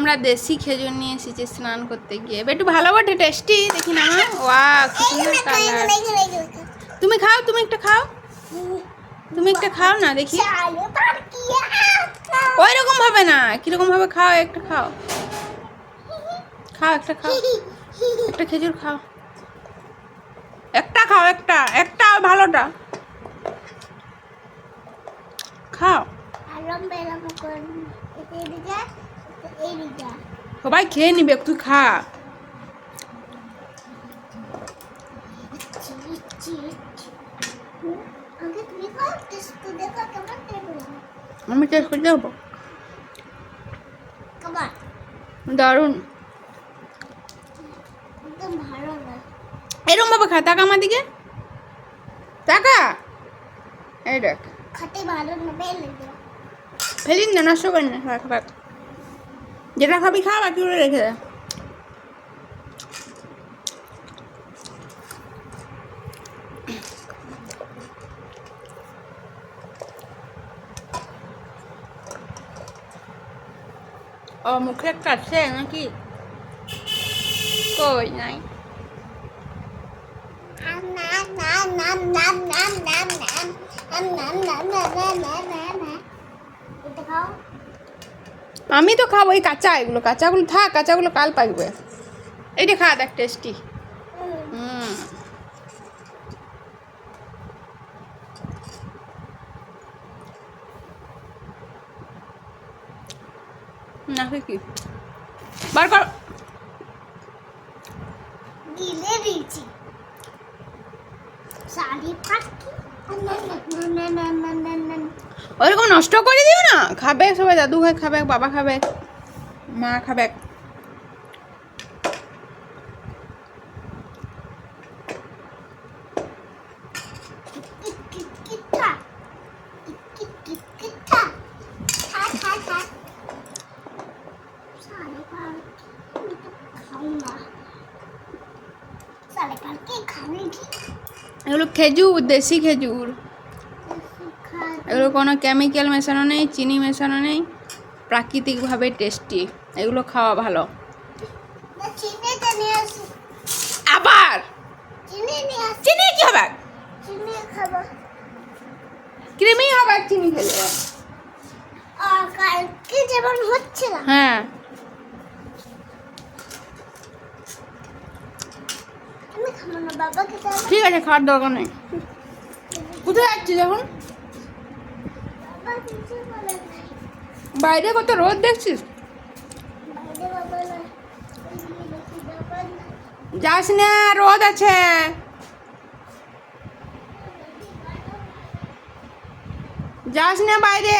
আমরা দেশি খেজুর নিয়ে এসেছি স্নান করতে গিয়ে। একটু ভালো বটে টেস্টি দেখি না। ওয়া কি সুন্দর কালার তুমি খাও, তুমি একটা খাও। তুমি একটা খাও না, দেখি। ওই রকম ভাবে না, কীরকম ভাবে খাও, একটা খাও। খাও, একটা খাও। একটা খেজুর খাও। একটা খাও, একটা। একটা ভালোটা। খাও। সবাই খেয়ে নিবে একটু খা আমি টেস্ট করে যাব দারুণ এরম বাবা খা তাকা আমার দিকে তাকা এই দেখ না ফেলিন না নষ্ট করেন না যেটা খাবি খা বাকি রেখে দে ও মুখে কাটছে নাকি কই নাই খাও আমি তো খাব, এই কাঁচা এগুলো, কাঁচাগুলো থাক, কাঁচাগুলো কাল পাকবে। এইটা খা, দেখ টেস্টি কি? বার কর। ওরকম নষ্ট করে দিও না। খাবে সবাই দাদু ভাই খাবে বাবা খাবে মা খাবে। এগুলো খেজুর দেশি খেজুর এগুলো কোনো কেমিক্যাল মেশানো নেই চিনি মেশানো নেই প্রাকৃতিকভাবে টেস্টি এগুলো খাওয়া ভালো আবার চিনি চিনি কি হবে ক্রিমি হবে চিনি খেলে হ্যাঁ আমি খাব না বাবাকে দেবো ঠিক আছে, খাওয়ার দরকার নেই। কোথায় যাচ্ছিস এখন? বাইরে কত রোদ দেখছিস? যাস না, রোদ আছে। যাস না বাইরে।